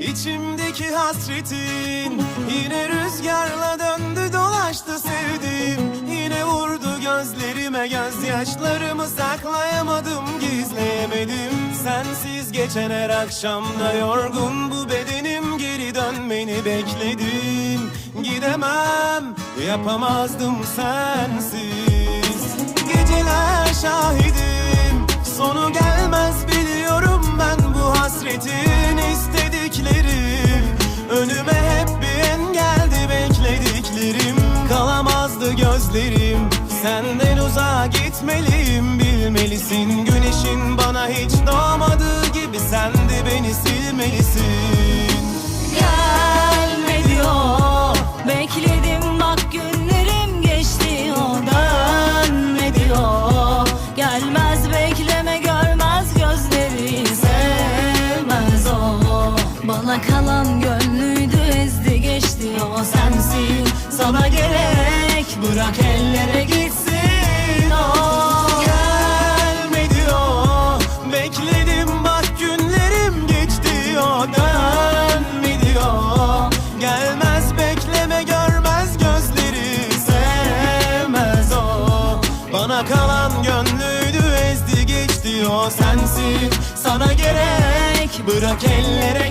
İçimdeki hasretin Yine rüzgarla döndü dolaştı sevdiğim Yine vurdu gözlerime gözyaşlarımı saklayamadım gizleyemedim. Sensiz geçen her akşamda yorgun bu bedenim Geri dönmeni bekledim. Gidemem yapamazdım sensiz. Geceler şahidim Sonu gelmez Senden uzağa gitmeliyim bilmelisin. Güneşin bana hiç doğmadığı gibi sen de beni silmelisin. Gelme diyor Bekledim bak günlerim geçti o dönme diyor Gelmez bekleme görmez gözleri sevmez o. Bana kalan gönlüydü ezdi geçti o sensin. Sana gerek bırak ellere gitsin sensin Sana gerek bırak ellere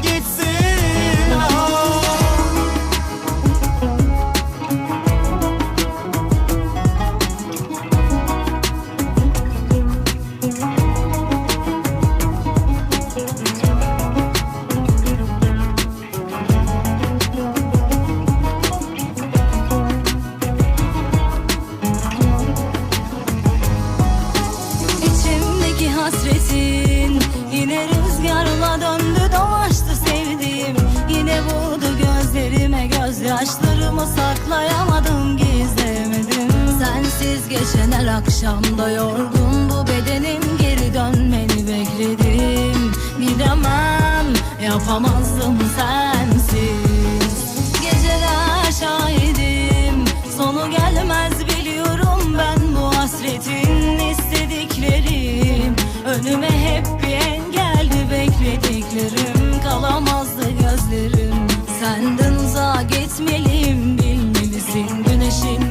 geçen her akşamda yorgun. Bu bedenim Geri dönmeni bekledim. Gidemem yapamazdım sensiz. Geceler şahidim. Sonu gelmez biliyorum ben bu hasretin istediklerim. Önüme hep bir engeldi beklediklerim. Kalamazdı gözlerim. Senden uzağa gitmeliyim bilmelisin Güneşin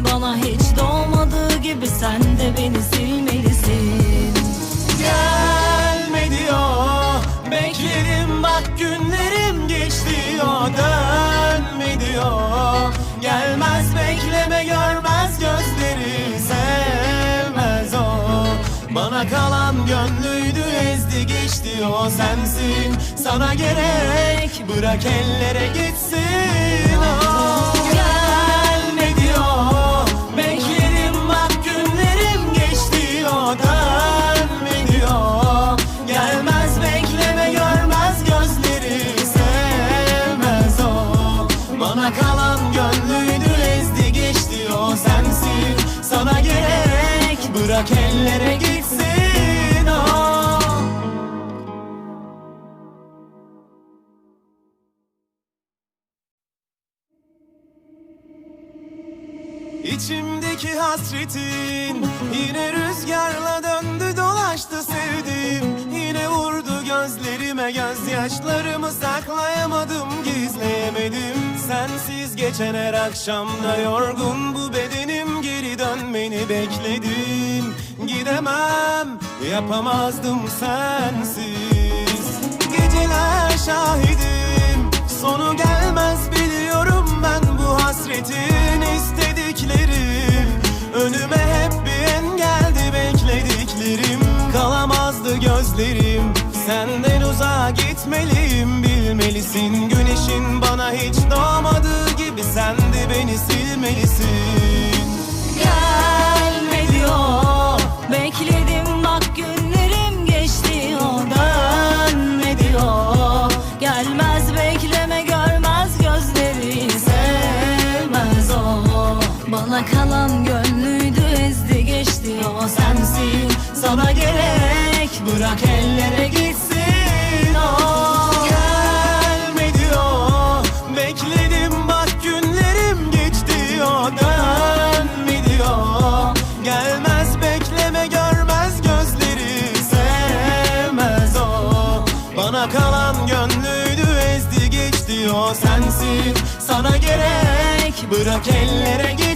Bana kalan gönlüydü ezdi geçti o sensin. Sana gerek bırak ellere gitsin. O Gelme diyor? Bekledim bak günlerim geçti o. Dönme diyor? Gelmez bekleme görmez gözleri sevmez o. Bana kalan gönlüydü ezdi geçti o sensin. Sana gerek bırak ellere gitsin İçimdeki hasretin Yine rüzgarla döndü dolaştı sevdiğim Yine vurdu gözlerime gözyaşlarımı saklayamadım gizleyemedim. Sensiz geçen her akşamda yorgun bu bedenim Geri dönmeni bekledim. Gidemem yapamazdım sensiz. Geceler şahidim Sonu gelmez biliyorum ben bu hasretin uzağa gitmeliyim bilmelisin. Güneşin bana hiç doğmadığı diyor sensin Sana gerek. Bırak ellere git